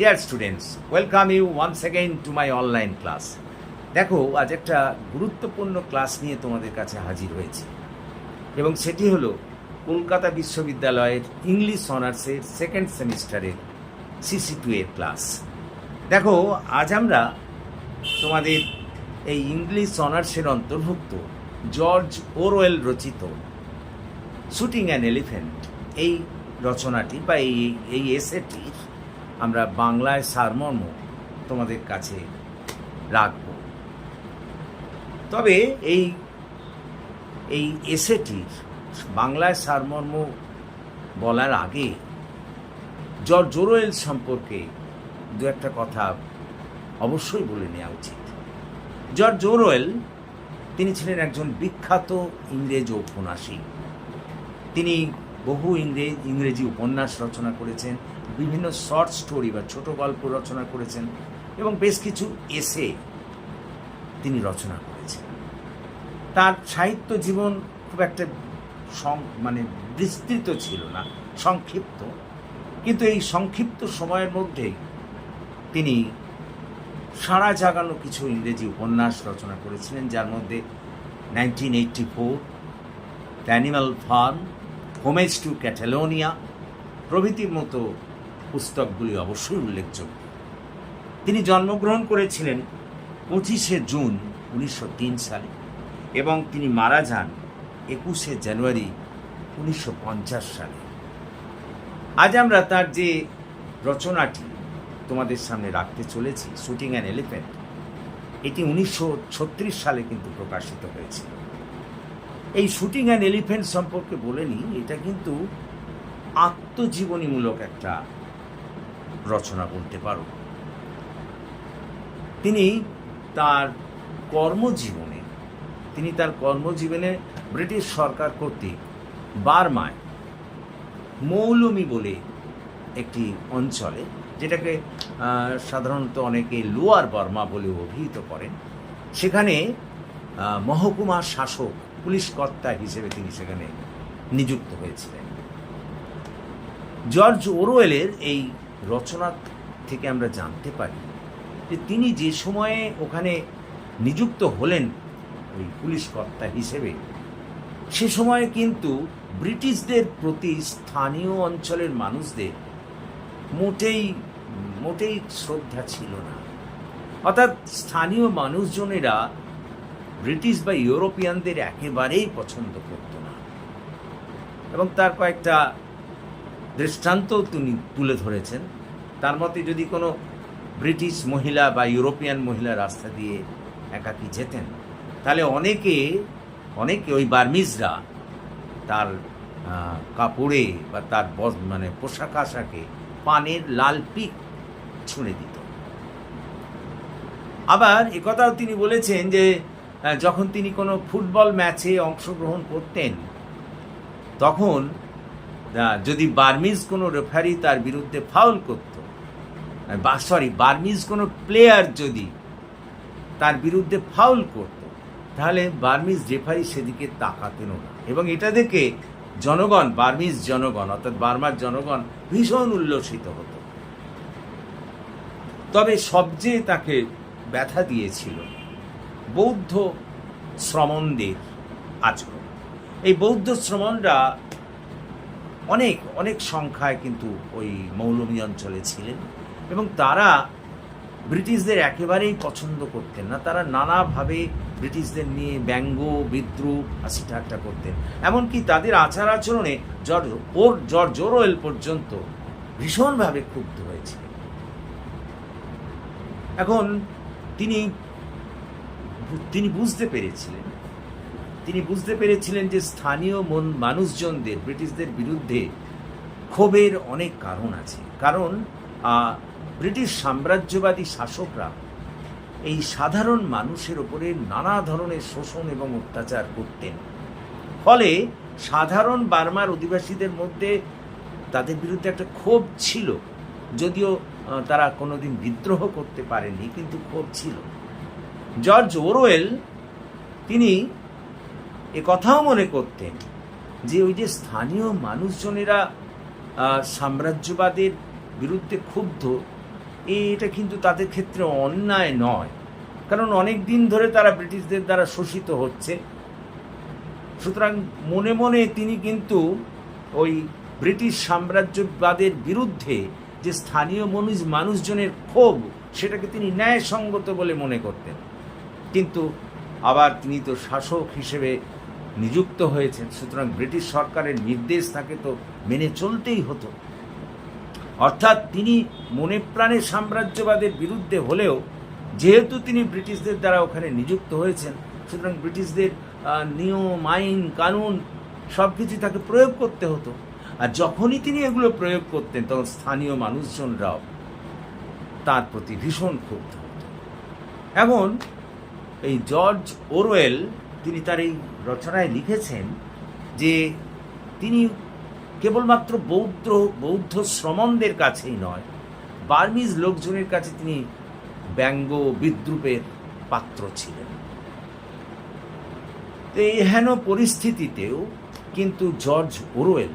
Dear students welcome you once again to my online class দেখো, আজ একটা গুরুত্বপূর্ণ ক্লাস নিয়ে তোমাদের কাছে হাজির হয়েছি। এবং সেটি হলো কলকাতা বিশ্ববিদ্যালয়ের ইংলিশ অনার্সের সেকেন্ড সেমিস্টারের সিসি টু এর ক্লাস দেখো, আজ আমরা তোমাদের এই ইংলিশ অনার্সের অন্তর্ভুক্ত জর্জ ওরওয়েল রচিত শুটিং অ্যান এলিফেন্ট এই রচনাটি বা এই এই এসেটির আমরা বাংলায় সারমর্ম তোমাদের কাছে রাখব। তবে এই এই এসেটির বাংলায় সারমর্ম বলার আগে জর্জ ওরওয়েল সম্পর্কে দু একটা কথা অবশ্যই বলে নেওয়া উচিত। জর্জ ওরওয়েল তিনি ছিলেন একজন বিখ্যাত ইংরেজ ঔপন্যাসিক তিনি বহু ইংরেজ, ইংরেজি উপন্যাস রচনা করেছেন বিভিন্ন শর্ট স্টোরি বা ছোট গল্প রচনা করেছেন এবং বেশ কিছু এসে তিনি রচনা করেছেন। তার সাহিত্য জীবন খুব একটা সং- মানে বিস্তৃত ছিল না, সংক্ষিপ্ত। কিন্তু এই সংক্ষিপ্ত সময়ের মধ্যে তিনি সারা জাগানো কিছু ইংরেজি উপন্যাস রচনা করেছিলেন, যার মধ্যে nineteen eighty four Animal Farm Homage to Catalonia প্রভৃতির মতো পুস্তকগুলি অবশ্যই উল্লেখযোগ্য। তিনি জন্মগ্রহণ করেছিলেন পঁচিশে জুন উনিশশো তিন সালে এবং তিনি মারা যান একুশে জানুয়ারি উনিশশো পঞ্চাশ সালে। আজ আমরা তার যে রচনাটি তোমাদের সামনে রাখতে চলেছি শুটিং অ্যান এলিফ্যান্ট এটি উনিশশো ছত্রিশ সালে কিন্তু প্রকাশিত হয়েছিল এই শুটিং অ্যান্ড এলিফ্যান্ট সম্পর্কে বলে নিই, এটা কিন্তু আত্মজীবনীমূলক একটা রচনা বলতে পারো। তিনি তার কর্মজীবনে, তিনি তার কর্মজীবনে ব্রিটিশ সরকার কর্তৃক বার্মায় মৌলমি বলে একটি অঞ্চলে, যেটাকে সাধারণত অনেকে লোয়ার বর্মা বলে অভিহিত করেন, সেখানে মহকুমা শাসক, পুলিশ কর্তা হিসেবে তিনি সেখানে নিযুক্ত হয়েছিলেন। জর্জ ওরওয়েলের এই রচনা থেকে আমরা জানতে পারি যে তিনি যে সময়ে ওখানে নিযুক্ত হলেন ওই পুলিশ কর্তা হিসেবে, সে সময়ে কিন্তু ব্রিটিশদের প্রতি স্থানীয় অঞ্চলের মানুষদের মোটেই মোটেই শ্রদ্ধা ছিল না। অর্থাৎ স্থানীয় মানুষজনেরা ব্রিটিশ বা ইউরোপিয়ানদের একেবারেই পছন্দ করত না। এবং তার কয়েকটা দৃষ্টান্ত তিনি তুলে ধরেছেন। তার মতে যদি কোনো ব্রিটিশ মহিলা বা ইউরোপিয়ান মহিলা রাস্তা দিয়ে একাকি যেতেন, তাহলে অনেকে অনেকে ওই বার্মিজরা তার কাপড়ে বা তার মানে পোশাক আশাকে পানের লাল পিক ছুঁড়ে দিত। আবার একথাও তিনি বলেছেন যে যখন তিনি কোনো ফুটবল ম্যাচে অংশগ্রহণ করতেন, তখন যদি বার্মিজ কোনো রেফারি তার বিরুদ্ধে ফাউল করত বা সরি বার্মিজ কোনো প্লেয়ার যদি তার বিরুদ্ধে ফাউল করত, তাহলে বার্মিজ রেফারি সেদিকে তাকাতেনও না। এবং এটা দেখে জনগণ, বার্মিজ জনগণ, অর্থাৎ বার্মার জনগণ ভীষণ উল্লসিত হতো। তবে সবচেয়ে তাকে ব্যথা দিয়েছিল বৌদ্ধ শ্রমণদের আচরণ। এই বৌদ্ধ শ্রমণরা অনেক অনেক সংখ্যায় কিন্তু ওই মৌলমী অঞ্চলে ছিলেন এবং তারা ব্রিটিশদের একেবারেই পছন্দ করতেন না। তারা নানাভাবে ব্রিটিশদের নিয়ে ব্যঙ্গ, বিদ্রুপ হাসি ঠাট্টা করতেন। এমনকি তাদের আচার আচরণে জর্জ ওর জর্জ ওরওয়েল পর্যন্ত ভীষণভাবে ক্ষুব্ধ হয়েছিলেন। এখন তিনি তিনি বুঝতে পেরেছিলেন তিনি বুঝতে পেরেছিলেন যে স্থানীয় মন মানুষজনদের, ব্রিটিশদের বিরুদ্ধে ক্ষোভের অনেক কারণ আছে। কারণ ব্রিটিশ সাম্রাজ্যবাদী শাসকরা এই সাধারণ মানুষের ওপরে নানা ধরনের শোষণ এবং অত্যাচার করতেন। ফলে সাধারণ বার্মার অধিবাসীদের মধ্যে তাদের বিরুদ্ধে একটা ক্ষোভ ছিল। যদিও তারা কোনোদিন বিদ্রোহ করতে পারেনি কিন্তু ক্ষোভ ছিল। জর্জ ওরওয়েল তিনি এ কথাও মনে করতেন যে ওই যে স্থানীয় মানুষজনেরা সাম্রাজ্যবাদের বিরুদ্ধে ক্ষুব্ধ এটা কিন্তু তাদের ক্ষেত্রে অন্যায় নয়। কারণ অনেক দিন ধরে তারা ব্রিটিশদের দ্বারা শোষিত হচ্ছে। সুতরাং মনে মনে তিনি কিন্তু ওই ব্রিটিশ সাম্রাজ্যবাদের বিরুদ্ধে যে স্থানীয় মানুষ মানুষজনের ক্ষোভ, সেটাকে তিনি ন্যায়সঙ্গত বলে মনে করতেন। কিন্তু আবার তিনি তো শাসক হিসেবে নিযুক্ত হয়েছেন। সুতরাং ব্রিটিশ সরকারের নির্দেশ তাকে তো মেনে চলতেই হতো। অর্থাৎ তিনি মনে প্রাণে সাম্রাজ্যবাদের বিরুদ্ধে হলেও যেহেতু তিনি ব্রিটিশদের দ্বারা ওখানে নিযুক্ত হয়েছেন, সুতরাং ব্রিটিশদের নিয়ম, আইন, কানুন সব কিছু তাকে প্রয়োগ করতে হতো। আর যখনই তিনি এগুলো প্রয়োগ করতেন, তখন স্থানীয় মানুষজনরাও তার প্রতি ভীষণ ক্ষুব্ধ এমন এই জর্জ ওরওয়েল তিনি তার এই রচনায় লিখেছেন যে তিনি কেবলমাত্র বৌদ্ধ বৌদ্ধ শ্রমণদের কাছেই নয়, বার্মিজ লোকজনের কাছে তিনি ব্যঙ্গ বিদ্রুপের পাত্র ছিলেন। তো এই হেন পরিস্থিতিতেও কিন্তু জর্জ ওরওয়েল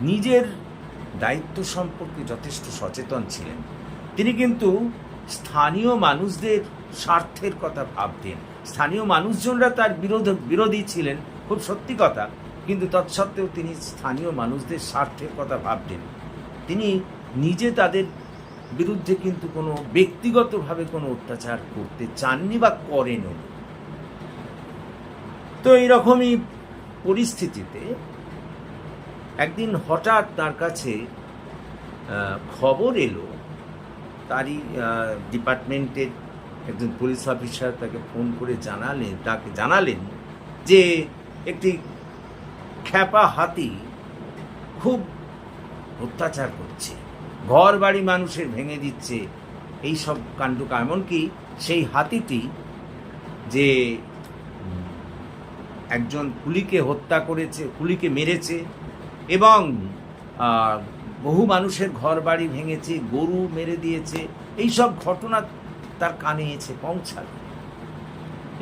নিজের দায়িত্ব সম্পর্কে যথেষ্ট সচেতন ছিলেন। তিনি কিন্তু স্থানীয় মানুষদের স্বার্থের কথা ভাবতেন স্থানীয় মানুষজনরা তার বিরোধ, বিরোধী ছিলেন, খুব সত্যি কথা, কিন্তু তৎসত্ত্বেও তিনি স্থানীয় মানুষদের স্বার্থের কথা ভাবতেন। তিনি নিজে তাদের বিরুদ্ধে কিন্তু কোনো ব্যক্তিগতভাবে কোনো অত্যাচার করতে চাননি বা করেনও তো এইরকমই পরিস্থিতিতে একদিন হঠাৎ তার কাছে খবর এলো, তারই ডিপার্টমেন্টের একজন পুলিশ অফিসার তাকে ফোন করে জানালেন, তাকে জানালেন যে একটি খ্যাপা হাতি খুব অত্যাচার করছে ঘর বাড়ি মানুষের ভেঙে দিচ্ছে এই সব কাণ্ড এমনকি সেই হাতিটি যে একজন কুলিকে হত্যা করেছে, কুলিকে মেরেছে এবং বহু মানুষের ঘর বাড়ি ভেঙেছে, গরু মেরে দিয়েছে এই সব ঘটনা তার কানে এসে পৌঁছাল।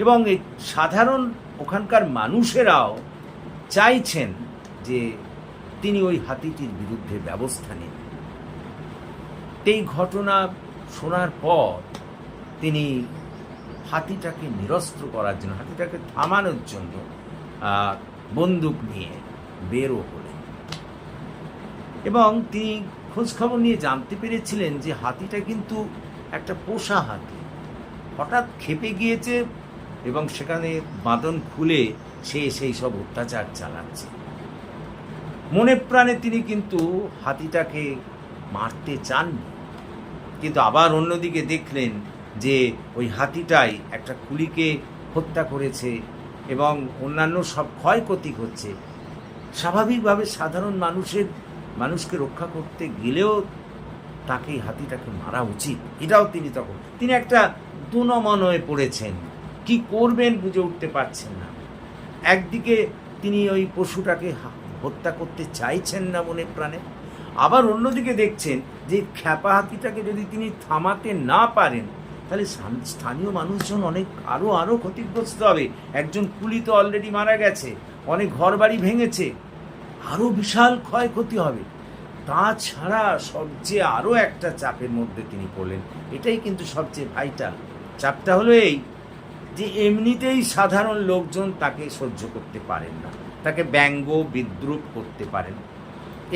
এবং এই সাধারণ ওখানকার মানুষেরাও চাইছেন যে তিনি ওই হাতিটির বিরুদ্ধে ব্যবস্থা নিন। এই ঘটনা শোনার পর তিনি হাতিটাকে নিরস্ত্র করার জন্য, হাতিটাকে থামানোর জন্য বন্দুক নিয়ে বেরো হলেন। এবং তিনি খোঁজখবর নিয়ে জানতে পেরেছিলেন যে হাতিটা কিন্তু একটা পোষা হাতি। হঠাৎ খেপে গিয়েছে এবং সেখানে বাঁধন খুলে সে সেই সব অত্যাচার চালাচ্ছে। মনে প্রাণে তিনি কিন্তু হাতিটাকে মারতে চাননি। কিন্তু আবার অন্যদিকে দেখলেন যে ওই হাতিটাই একটা কুলিকে হত্যা করেছে এবং অন্যান্য সব ক্ষয়ক্ষতি হচ্ছে স্বাভাবিকভাবে সাধারণ মানুষের, মানুষকে রক্ষা করতে গেলেও তাকে এই হাতিটাকে মারা উচিত। এটাও তিনি তখন, তিনি একটা দুনমনয়ে পড়েছেন। কি করবেন বুঝে উঠতে পারছেন না। একদিকে তিনি ওই পশুটাকে হত্যা করতে চাইছেন না মনে প্রাণে। আবার অন্যদিকে দেখছেন যে খ্যাপা হাতিটাকে যদি তিনি থামাতে না পারেন, তাহলে স্থানীয় মানুষজন অনেক আরও আরও ক্ষতিগ্রস্ত হবে। একজন কুলি তো অলরেডি মারা গেছে, অনেক ঘরবাড়ি ভেঙেছে। আরও বিশাল ক্ষয়ক্ষতি হবে। তাছাড়া সবচেয়ে আরও একটা চাপের মধ্যে তিনি পড়লেন, এটাই কিন্তু সবচেয়ে ভাইটাল চাপটা হলো এই যে এমনিতেই সাধারণ লোকজন তাকে সহ্য করতে পারেন না, তাকে ব্যঙ্গ, বিদ্রুপ করতে পারেন।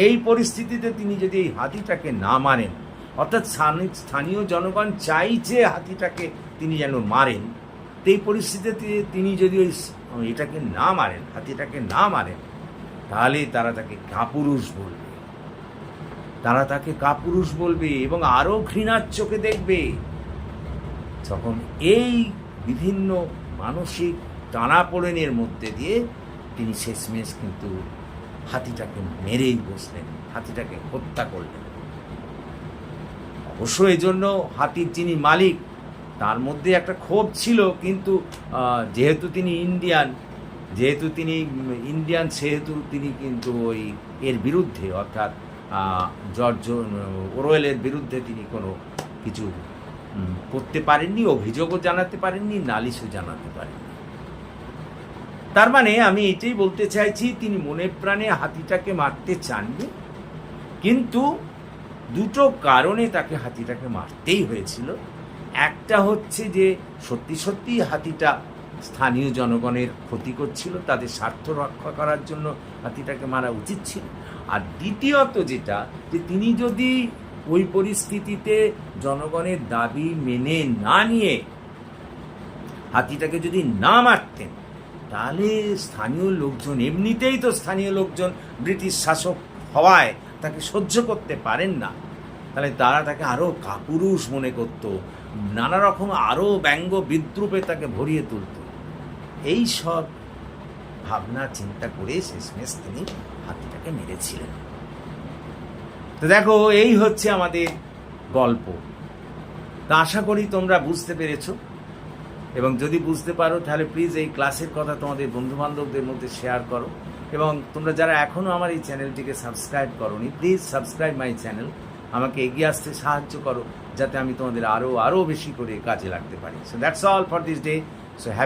এই পরিস্থিতিতে তিনি যদি এই হাতিটাকে না মারেন, অর্থাৎ স্থানীয় জনগণ চাইছে হাতিটাকে তিনি যেন মারেন এই পরিস্থিতিতে তিনি যদি ওই এটাকে না মারেন, হাতিটাকে না মারেন তাহলে তারা তাকে কাপুরুষ বলবে। তারা তাকে কাপুরুষ বলবে এবং আরও ঘৃণার চোখে দেখবে। তখন এই বিভিন্ন মানসিক টানাপোড়েনের মধ্যে দিয়ে তিনি শেষমেশ কিন্তু হাতিটাকে মেরেই বসলেন, হাতিটাকে হত্যা করলেন। অবশ্য এই জন্য হাতির যিনি মালিক, তার মধ্যে একটা ক্ষোভ ছিল, কিন্তু যেহেতু তিনি ইন্ডিয়ান, যেহেতু তিনি ইন্ডিয়ান, সেহেতু তিনি কিন্তু ওই এর বিরুদ্ধে, অর্থাৎ জর্জ ওরওয়েলের বিরুদ্ধে তিনি কোনো কিছু করতে পারেননি, অভিযোগও জানাতে পারেননি, নালিশও জানাতে পারেননি। তার মানে আমি এটাই বলতে চাইছি, তিনি মনে প্রাণে হাতিটাকে মারতে চাননি, কিন্তু দুটো কারণে তাকে হাতিটাকে মারতেই হয়েছিল। একটা হচ্ছে যে, সত্যি সত্যি হাতিটা স্থানীয় জনগণের ক্ষতি করছিল, তাদের স্বার্থ রক্ষা করার জন্য হাতিটাকে মারা উচিত ছিল। আর দ্বিতীয়ত যেটা, যে তিনি যদি ওই পরিস্থিতিতে জনগণের দাবি মেনে না নিয়ে হাতিটাকে যদি না মারতেন, তাহলে স্থানীয় লোকজন, এমনিতেই তো স্থানীয় লোকজন ব্রিটিশ শাসক হওয়ায় তাকে সহ্য করতে পারেন না। তাহলে তারা তাকে আরও কাপুরুষ মনে করত, নানা রকম আরও ব্যঙ্গ বিদ্রুপে তাকে ভরিয়ে তুলত। এই সব ভাবনা, চিন্তা করে শেষমেশ তিনি হাতিটাকে মেরেছিলেন। তো দেখো, এই হচ্ছে আমাদের গল্প। তা আশা করি তোমরা বুঝতে পেরেছ। এবং যদি বুঝতে পারো, তাহলে প্লিজ এই ক্লাসের কথা তোমাদের বন্ধু বান্ধবদের মধ্যে শেয়ার করো। এবং তোমরা যারা এখনও আমার এই চ্যানেলটিকে সাবস্ক্রাইব করোনি প্লিজ সাবস্ক্রাইব মাই চ্যানেল আমাকে এগিয়ে আসতে সাহায্য করো, যাতে আমি তোমাদের আরও আরও বেশি করে কাজে লাগতে পারি। So that's all for this day so have